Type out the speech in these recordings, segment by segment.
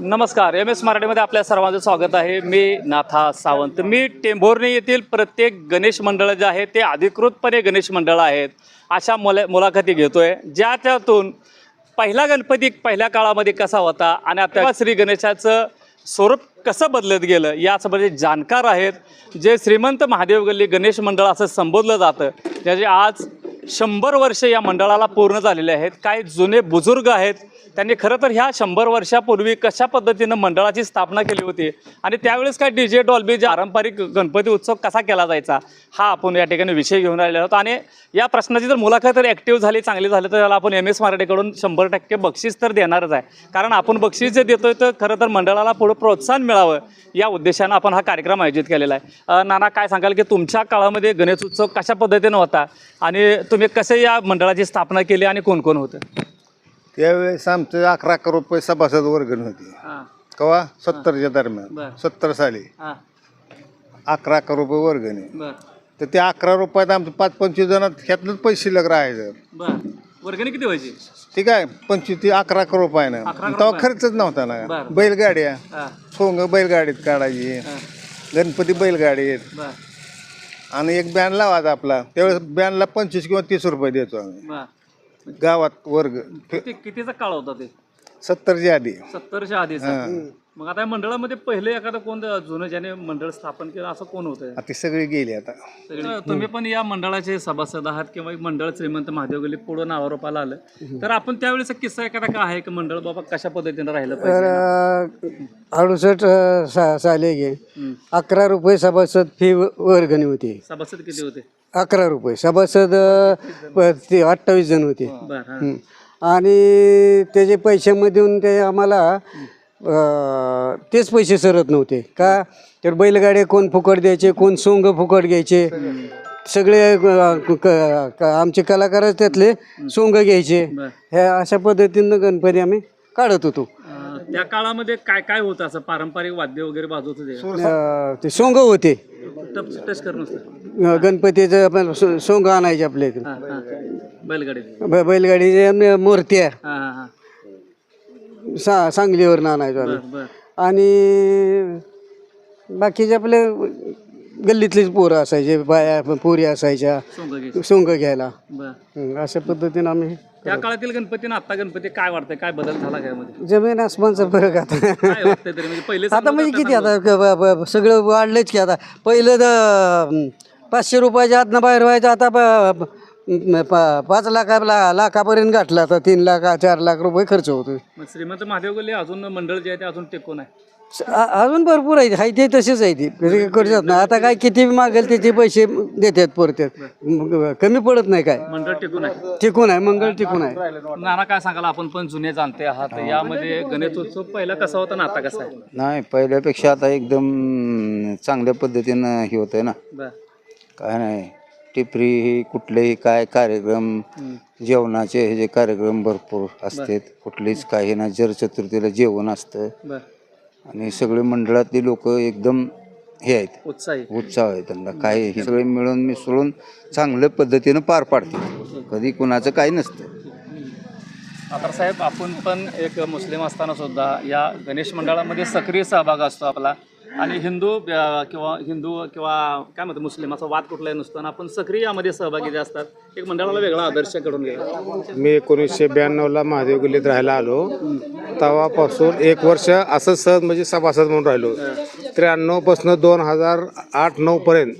नमस्कार. M S मराठीमध्ये आपल्या सर्वांचं स्वागत आहे. मी नाथा सावंत. मी टेंभोर्णी येथील प्रत्येक गणेश मंडळ जे आहे ते अधिकृतपणे गणेश मंडळ आहेत. अशा मुला मुलाखती घेतो ज्या त्यातून पहिला गणपती पहिल्या काळामध्ये कसा होता आणि आता श्री गणेशाचं स्वरूप कसं बदलत गेलं यासंबंधी जाणकार आहेत. जे श्रीमंत महादेव गल्ली गणेश मंडळ असं संबोधलं जातं. ज्याचे आज शंभर वर्ष या मंडळाला पूर्ण झालेले आहेत. काही जुने बुजुर्ग आहेत. त्यांनी खरं तर ह्या शंभर वर्षापूर्वी कशा पद्धतीनं मंडळाची स्थापना केली होती? आणि त्यावेळेस काय डी जे डॉल्बी जे पारंपरिक गणपती उत्सव कसा केला जायचा? हा आपण या ठिकाणी विषय घेऊन आलेलो आहोत. आणि या प्रश्नाची जर मुलाखत तर ॲक्टिव्ह झाली चांगली झाली तर त्याला आपण एम एस मराठीकडून शंभर टक्के बक्षीस तर देणारच आहे. कारण आपण बक्षीस जे देतोय तर खरं तर मंडळाला पुढं प्रोत्साहन मिळावं या उद्देशानं आपण हा कार्यक्रम आयोजित केलेला आहे. नाना काय सांगाल की तुमच्या काळामध्ये गणेश उत्सव कशा पद्धतीनं होता? आणि तुम्ही कसे या मंडळाची स्थापना केली आणि कोण कोण होतं? त्यावेळेस आमचं अकरा अकरा रुपये सभासद वर्गण होती हां. कवा? सत्तरच्या दरम्यान. बर. सत्तर साली. हां. अकरा अकरा रुपये वर्गणी बरं. तर त्या अकरा रुपयात आमचं पाच पंचवीस जणात ह्यातलंच पैसे शिल्लक राहायचं बरं. वर्गणी किती व्हायची? ठीक आहे पंचवीस ते अकरा अकरा रुपयानं अकरा अकरा तेव्हा रुपये. खर्चच नव्हता ना. बर. बैलगाड्या. हां. सोंग बैलगाडीत काढायची. हां. गणपती बैलगाडीत. बरं. आणि एक बँड लावायचा आपला. त्यावेळेस बँडला पंचवीस किंवा तीस रुपये देतो आम्ही. बरं. गावात वर्ग. किती कितीचा काळ होता ते? सत्तरच्या आधी. सत्तरच्या आधीचा. मग आता या मंडळामध्ये पहिले एखादं कोण जुनं ज्याने मंडळ स्थापन केलं असं कोण होतं? आता ती सगळी गेली आता. सगळे- तुम्ही पण या मंडळाचे सभासद आहात किंवा एक मंडळ श्रीमंत महादेव गल्ली पुढं नावारोपाला आलं. तर आपण त्यावेळेस किस्सा एखादा काय आहे? की मंडळ बाबा कशा पद्धतीनं राहिलं पाहिजे? अडुसष्ट अ, सा साली गे. हम्म. अकरा रुपये सभासद फी व- वर्गणी होती. सभासद किती होते? अकरा रुपये. सभासद अ, प- ते अठ्ठावीस जण होते. बर हा. हं. आणि त्याचे पैशामधून ते आम्हाला अ, तेच पैसे सरत नव्हते. का? तर बैलगाड्या कोण फुकट द्यायचे कोण सोंग फुकट घ्यायचे सगळे अ, क- क- क- आमचे कलाकारच त्यातले सोंग घ्यायचे. ह्या अशा पद्धतीनं गणपती आम्ही काढत होतो. अं, त्या काळामध्ये काय काय होतं असं? पारंपरिक वाद्य वगैरे वाजवत होते अ, ते सोंग होते. नुसतं. अ, गणपतीचं आपण सो- सोंग आणायचे आपल्या इकडे. हा हा. बैलगाडी ब- बैलगाडीच्या मूर्त्या. हा हा हा. सा सांगलीवरून आणायचो आम्ही. बर आणि बाकीचे आपले गल्लीतलीच पोरं असायचे बाया पोरी असायच्या सोंग घ्यायला. बर. हं, अशा पद्धतीनं आम्ही त्या काळातील गणपती आणि आता गणपती काय वाटतंय काय बदल झाला काय मध्ये जमीन आसमानचा फरक आता. काय वाटतंय तरी? म्हणजे पहिले आता म्हणजे किती आता? क- ब- ब- सगळं वाढलंच की आता. पहिलं द- पाचशे रुपयाच्या आतनं बाहेर व्हायचं आता प- प- पाच लाखा ला- लाखापर्यंत गाठला आता तीन लाख चार लाख रुपये खर्च होतो मग श्रीमंत महादेव गल्ली अजून मंडळ जे आहे ते अजून टेकून आहे. अ- अजून भरपूर आहे हाय ते तसेच आहे ते कधी करू शकत नाही आता काय किती मागेल त्याचे पैसे देतात परतात मग कमी पडत नाही काय? मंडळ टिकून आहे. टिकून आहे. मंगळ टिकून आहे. नाना काय सांगाल? आपण पण जुने जाणते आहात. यामध्ये गणेशोत्सव पहिला कसा होता ना आता कसा आहे? नाही पहिल्यापेक्षा आता एकदम चांगल्या पद्धतीनं हे होतंय ना. बर. काय नाही. टिपरी ही कुठलेही काय कार्यक्रम जेवणाचे हे जे कार्यक्रम भरपूर असतात. कुठलीच काही ना जर चतुर्थीला जेवण असतं. बर. आणि सगळे मंडळातली लोक एकदम हे आहेत. उत्साही. उत्साह आहे त्यांना. काय हे सगळे मिळून मिसळून चांगल्या पद्धतीनं पार पाडतील. कधी कुणाचं काही नसतं. आता साहेब आपण पण एक मुस्लिम असताना सुद्धा या गणेश मंडळामध्ये सक्रिय सहभाग असतो आपला. आणि हिंदू किंवा हिंदू किंवा काय म्हणतो मुस्लिमाचा वाद कुठलाही नसतो आणि आपण सक्रिय यामध्ये सहभागी जे असतात एक मंडळाला वेगळा आदर्श घडून गेला. मी एकोणीसशे ब्याण्णवला महादेव गल्लीत राहायला आलो. तेव्हापासून एक वर्ष असं सहज म्हणजे सभासद म्हणून राहिलो. त्र्याण्णवपासून दोन हजार आठ नऊपर्यंत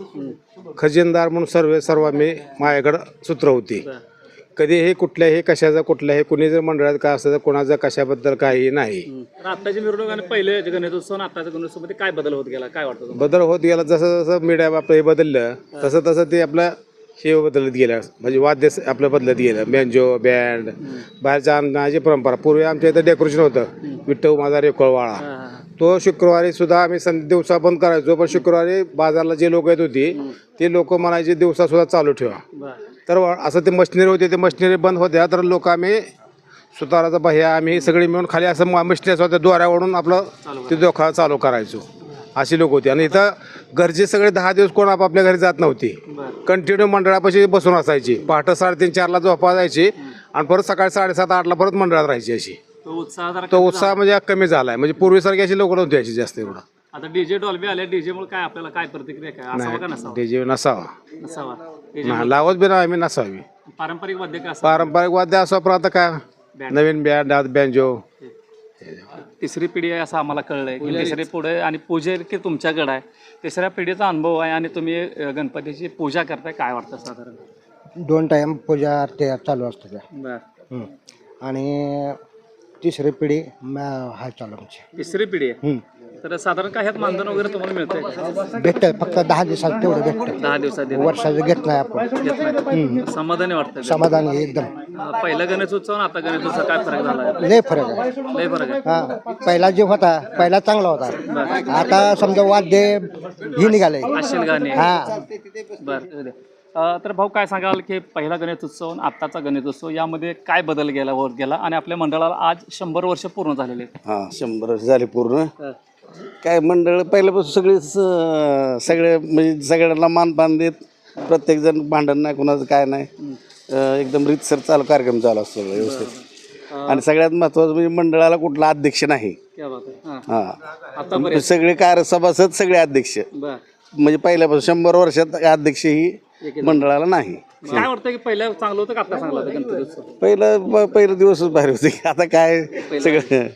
खजिनदार म्हणून सर्व सर्व मी माझ्याकडं सूत्र होती कधीही कुठल्याही कशाचं कुठल्याही कुणी जर मंडळात काय असतं तर कोणाचं कशाबद्दल काही नाही. तर आत्ताची मिरवणूक आणि पहिले जे गणेशोत्सव आणि आत्ताच्या गणेशोत्सवमध्ये काय बदल होत गेला? काय वाटतं तुम्हाला? बदल होत गेला. जसं जसं मीडिया आपलं हे बदललं तसं तसं ते आपलं हे बदलत गेलं. म्हणजे वाद्य स- आपलं बदलत गेलं. बँजो बँड बाहेरच्या आणण्याची परंपरा. पूर्वी आमच्या इथं डेकोरेशन होतं. विठ्ठल माझा रेकोळवाळा हा, हा, तो शुक्रवारी सुद्धा आम्ही सं दिवसा बंद करायचो पण शुक्रवारी बाजारला जे लोक येत होती ते लोक म्हणायचे दिवसा सुद्धा चालू ठेवा. बर. तर असं ते मशिनरी होते ते मशिनरी बंद होत्या तर लोक आम्ही सुताराचा भैया आम्ही सगळे मिळून खाली असं मशिनरी होत्या दोऱ्यावरून आपलं ते दोखा चालू करायचो. अशी लोक होती. आणि इथं घरचे सगळे दहा दिवस कोण आपापल्या घरी जात नव्हती. कंटिन्यू मंडळापाशी बसून असायची. पहाटे साडेतीन चारला झोपा जायची आणि परत सकाळी साडेसात आठला परत मंडळात राहायची अशी. तो उत्साह कमी म्हणजे कमी झालाय. म्हणजे पूर्वीसारखी अशी लोक नव्हती अशी जास्त एवढं. झाला. आता डीजे डॉल्बी आले डीजे मुळे काय आपल्याला काय प्रतिक्रिया काय? असावा का नसावा? डीजे नसावा. नसावा. DJ नाही, लावत बी नाही आम्ही नसावी. पारंपरिक वाद्य का असावं? पारंपरिक वाद्य असं पण आता काय? नवीन बँड बँजो. तिसरी पिढी आहे असं आम्हाला कळलंय. की तिसरी पुढे आणि पूजेर की तुमच्याकडे आहे. तिसऱ्या पिढीचा अनुभव आहे आणि तुम्ही अ, गणपतीची पूजा करताय काय वाटतं साधारण? दोन टाइम पूजा ते चालू असतं त्या बर. हं. आणि तिसरी पिढी म- हाय चालू आमची. तिसरी पिढी आहे? हं. तर साधारण काय ह्यात मानधन वगैरे तुम्हाला मिळतंय का? भेटतं फक्त दहा दिवसात तेवढं भेटतं दहा दिवसात वर्षाचं घेत नाही आपण. घेत नाही. समाधानी वाटतं समाधान आहे एकदम. अ, पहिला गणेशोत्सव आणि आता गणेशोत्सव काय फरक झाला आहे लय फरक आहे. लय फरक आहे. हा पहिला जे होता पहिला चांगला होता. आता समजा वाद्य ही निघाले गाणे. हा. बर अ, तर भाऊ काय सांगाल की पहिला गणेशोत्सव आणि आत्ताचा गणेशोत्सव यामध्ये काय बदल गेला होत गेला आणि आपल्या मंडळाला आज शंभर वर्ष पूर्ण झालेले आहेत. हां शंभर वर्ष झाले पूर्ण. काय मंडळ पहिल्यापासून सगळे स- सगळे म्हणजे सगळ्यांना मानपान देत प्रत्येकजण भांडण नाही कोणाचं काय नाही. अं, एकदम रीतसर चालू कार्यक्रम चालू असतो सगळं व्यवस्थित. आणि सगळ्यात महत्त्वाचं म्हणजे मंडळाला कुठला अध्यक्ष नाही. क्या बात आहे. हां. हां. आतापर्यंत? सगळे कार्य सभासद सगळे अध्यक्ष. बर. म्हणजे पहिल्यापासून शंभर वर्षात अध्यक्ष ही मंडळाला नाही. काय वाटतं की पहिल्या चांगलं होतं का आता चांगलं होतं? गणपतीोत्सव पहिलं प- पहिलं दिवसच बाहेर होते. आता काय? सगळं.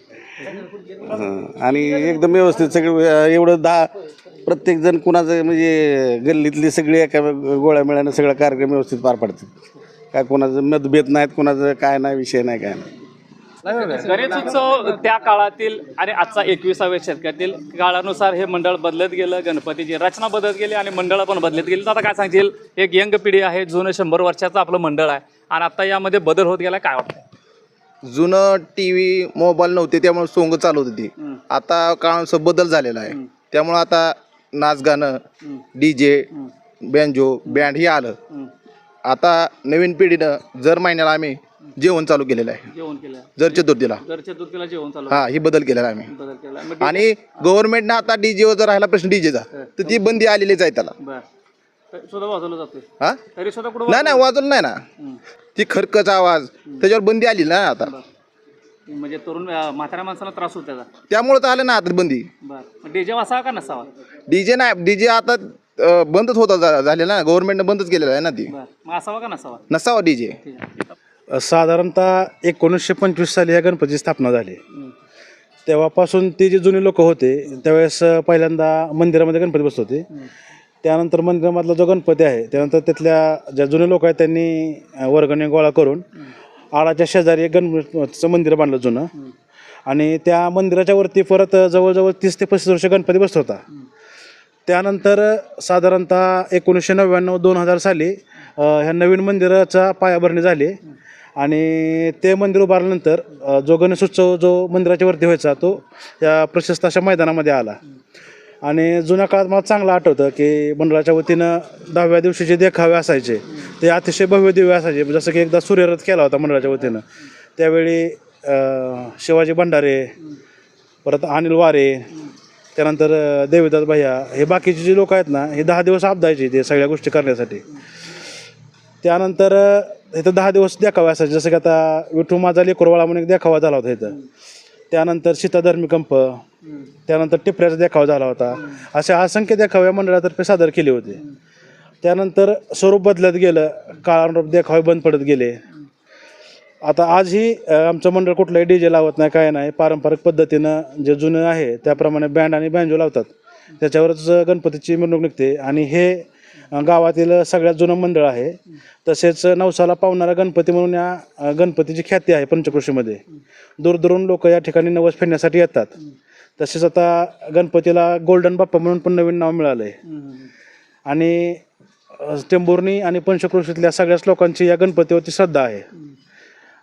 आणि एकदम व्यवस्थित सगळं एवढं दहा प्रत्येक जण कुणाचं म्हणजे गल्लीतली सगळी एका गोळ्या मिळानं सगळं कार्यक्रम व्यवस्थित पार पडतात काय कोणाचं मतभेद नाहीत कोणाचं काय नाही विषय नाही काय नाही. गणेशोत्सव त्या काळातील आणि आजचा एकविसाव्या शतकातील काळानुसार हे मंडळ बदलत गेलं गणपतीची रचना बदलत गेली आणि मंडळ पण बदलत गेली. तर आता काय सांगतील एक यंग पिढी आहे जुनं शंभर वर्षाचं आपलं मंडळ आहे आणि आता यामध्ये बदल होत गेला काय वाटतं? जुनं टी व्ही मोबाईल नव्हते त्यामुळे सोंग चालू होती आता काळानुसार बदल झालेला आहे. त्यामुळं आता नाच गाणं डी जे बँजो बँड हे आलं. आता नवीन पिढीनं जर महिन्याला आम्ही जेवण चालू केलेलं आहे. जेवण केलं. जर चतुर्थीला. दर चतुर्थीला जेवण चालू हा ही बदल केलेला आहे आम्ही. बदल केला मग आणि गव्हर्नमेंटनं आता डीजेवर जर राहिला प्रश्न डीजेचा तर ती बंदी आलेलीच आहे त्याला. सुद्धा वाजवलं जातोय. हा? तरी सुद्धा कुठं नाही नाही वाजवलं? नाही ना. ती खरकचा आवाज त्याच्यावर बंदी आली ना आता. म्हणजे तरुण अं, म्हाताऱ्या माणसाला त्रास होतो त्याचा. त्यामुळे तर आलं ना आता बंदी. बर. डीजे वासावा का नसावा? डीजे नाही डीजे आता अं, बंदच होता झा- झालेला ना. गव्हर्नमेंटनं बंदच केलेलं आहे ना ती. बर. मग असावा का नसावा? नसावा डीजे. ठीक आहे साधारणतः एकोणीसशे पंचवीस साली या गणपतीची स्थापना झाली. तेव्हापासून ते जे जुने लोक होते त्यावेळेस पहिल्यांदा मंदिरामध्ये गणपती बसत होते. त्यानंतर मंदिरामधला जो गणपती आहे त्यानंतर तिथल्या ज्या जुने लोक आहेत त्यांनी वर्गणी गोळा करून आडाच्या शेजारी एक गणपतीचं मंदिर बांधलं जुनं. आणि त्या मंदिराच्या वरती परत जवळजवळ तीस ते पस्तीस वर्ष गणपती बसत होता. त्यानंतर साधारणतः एकोणीसशे नव्याण्णव दोन हजार साली ह्या नवीन मंदिराचा पायाभरणी झाली. आणि ते मंदिर उभारल्यानंतर जो गणेशोत्सव जो मंदिराच्या वरती व्हायचा तो या प्रशस्त अशा मैदानामध्ये आला. आणि जुन्या काळात मला चांगलं आठवतं की मंडळाच्या वतीनं दहाव्या दिवशी जे देखावे असायचे ते अतिशय भव्य दिव्य असायचे. जसं की एकदा सूर्यरथ केला होता मंडळाच्या वतीनं. त्यावेळी शिवाजी भंडारे परत अनिल वारे त्यानंतर देवीदास भैया हे बाकीचे जे लोक आहेत ना हे दहा दिवस आपदायचे ते सगळ्या गोष्टी करण्यासाठी. त्यानंतर इथं दहा दिवस देखावे असायचे. जसं की आता विठू माझा लेकरवाळा म्हणून एक देखावा झाला होता इथं. त्यानंतर सीताधर्मी कंप त्यानंतर टिपऱ्याचा देखावा झाला होता. असे असंख्य देखावे मंडळातर्फे सादर केले होते. त्यानंतर स्वरूप बदलत गेलं काळानुरूप देखावे बंद पडत गेले. आता आजही आमचं मंडळ कुठलंही डी जे लावत नाही काय नाही पारंपरिक पद्धतीनं जे जुनं आहे त्याप्रमाणे बँड आणि बँजो लावतात. त्याच्यावरच गणपतीची मिरवणूक निघते. आणि हे गावातील सगळ्यात जुनं मंडळ आहे. तसेच नवसाला पावणारा गणपती म्हणून या गणपतीची ख्याती आहे पंचकृषीमध्ये. दूरदूरून लोक या ठिकाणी नवस फेडण्यासाठी येतात. तसेच आता गणपतीला गोल्डन बाप्पा म्हणून पण नवीन नाव मिळालं आहे आणि अ, टेंभुर्णी आणि पंचक्रोशीतल्या सगळ्याच लोकांची या गणपतीवरती श्रद्धा आहे.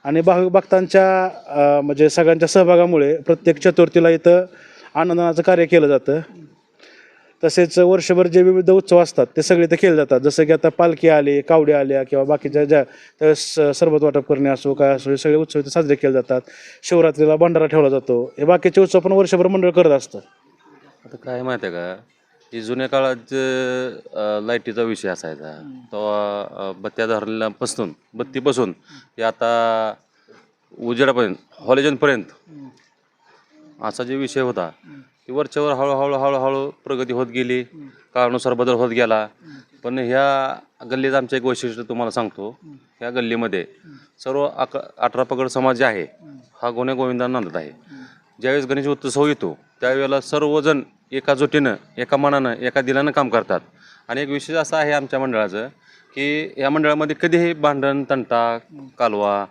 आणि भाविक भक्तांच्या म्हणजे सगळ्यांच्या सहभागामुळे प्रत्येक चतुर्थीला इथं आनंदनाचं कार्य केलं जातं. तसेच वर्षभर जे विविध उत्सव असतात ते सगळे इथं केले जातात. जसं की आता पालखी आली कावड्या आल्या किंवा बाकीच्या ज्या सरबत वाटप करणे असो काय असो हे सगळे उत्सव इथे साजरे केले जातात. शिवरात्रीला भंडारा ठेवला जातो. हे बाकीचे उत्सव पण वर्षभर मंडळ करत असतं. आता काय माहिती आहे का? की जुन्या काळात जे, लाईटीचा विषय असायचा तेव्हा अ, बत्त्या बत्ती बत्तीपासून ते आता उजेडापर्यंत हॉलेजनपर्यंत असा जे विषय होता की वरच्यावर हळूहळू हळूहळू प्रगती होत गेली काळानुसार बदल होत गेला. पण ह्या गल्लीचं आमचं एक वैशिष्ट्य तुम्हाला सांगतो. ह्या गल्लीमध्ये सर्व अक अठरा पगड समाज जे आहे हा गुन्हे गोविंदा नांदत आहे. ज्यावेळेस गणेश उत्सव येतो त्यावेळेला सर्वजण एका जोटीनं एका मनानं एका दिलानं काम करतात. आणि एक विशेष असं आहे आमच्या मंडळाचं की या मंडळामध्ये कधीही भांडण तंटा कालवा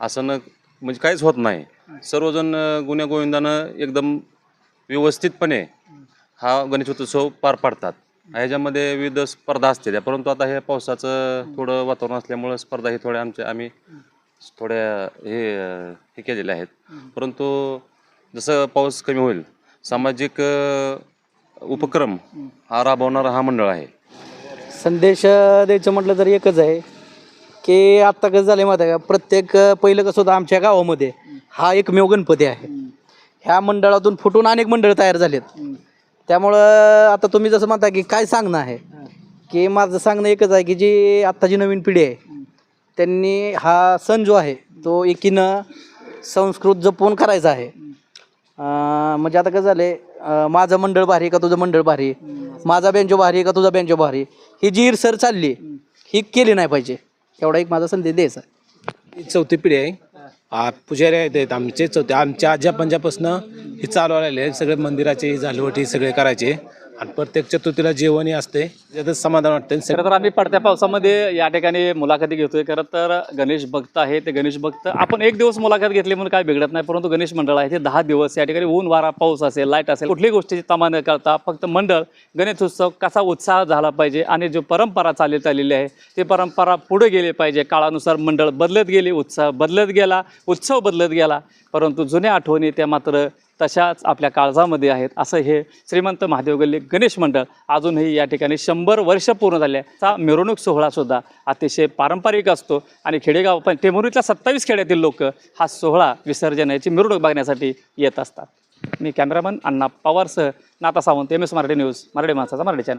असं न म्हणजे काहीच होत नाही. सर्वजण गुण्यागोविंदानं एकदम व्यवस्थितपणे हा गणेश उत्सव पार पाडतात. ह्याच्यामध्ये विविध स्पर्धा असते परंतु आता हे पावसाचं थोडं वातावरण असल्यामुळं स्पर्धा ही थोड्या आमच्या आम्ही थोड्या हे हे केलेल्या आहेत. परंतु जसं पाऊस कमी होईल सामाजिक उपक्रम हा राबवणारा हा मंडळ आहे. संदेश द्यायचं म्हटलं तर एकच आहे. की आत्ता कसं झालं माहिती आहे का? प्रत्येक पहिलं कसं होतं आमच्या गावामध्ये हा एकमेव गणपती आहे. ह्या मंडळातून फुटून अनेक मंडळ तयार झालेत. त्यामुळं आता तुम्ही जसं म्हणता की काय सांगणं आहे? की माझं सांगणं एकच आहे की जी आत्ताची नवीन पिढी आहे त्यांनी हा सण जो आहे तो एकीनं संस्कृत जपून करायचा आहे. म्हणजे आता कसं झालंय अं, माझं मंडळ भारी का तुझं मंडळ भारी? माझा बेंचो भारी का तुझा बेंचो भारी? ही जी इरसर चालली ही केली नाही पाहिजे. एवढा एक माझा संदेश द्यायचा. आहे. चौथी पिढी आहे. आ, पुजारी आहेत आमचे. चौथी आमच्या आज्या पंजापासनं हे चालू आलेले आहे सगळे मंदिराचे झालवटी सगळे करायचे. आणि प्रत्येक चतुर्थीला जेवणही असते. त्यातच समाधान वाटतं खरं तर आम्ही पडत्या पावसामध्ये या ठिकाणी मुलाखती घेतोय. खरं तर गणेश भक्त आहे ते गणेश भक्त. आपण एक दिवस मुलाखत घेतली म्हणून काय बिघडत नाही परंतु गणेश मंडळ आहे ते दहा दिवस या ठिकाणी ऊन वारा पाऊस असेल लाइट असेल कुठलीही गोष्टीची तमा न करता फक्त मंडळ गणेश उत्सव कसा उत्साह झाला पाहिजे आणि जो परंपरा चालत आलेली आहे ती परंपरा पुढे गेली पाहिजे. काळानुसार मंडळ बदलत गेली उत्साह बदलत गेला उत्सव बदलत गेला परंतु जुन्या आठवणी त्या मात्र तशाच आपल्या काळजामध्ये आहेत असं हे श्रीमंत महादेव गल्ली गणेश मंडळ अजूनही या ठिकाणी शंभर वर्ष पूर्ण झाल्याचा मिरवणूक सोहळासुद्धा अतिशय पारंपरिक असतो आणि खेडेगाव पण टेमुरीतल्या सत्तावीस खेड्यातील लोक हा सोहळा विसर्जनाची मिरवणूक बघण्यासाठी येत असतात. मी कॅमेरामन अण्णा पवारसह नाता Sawant M S Marathi news Marathi माणसाचा मराठी चॅनल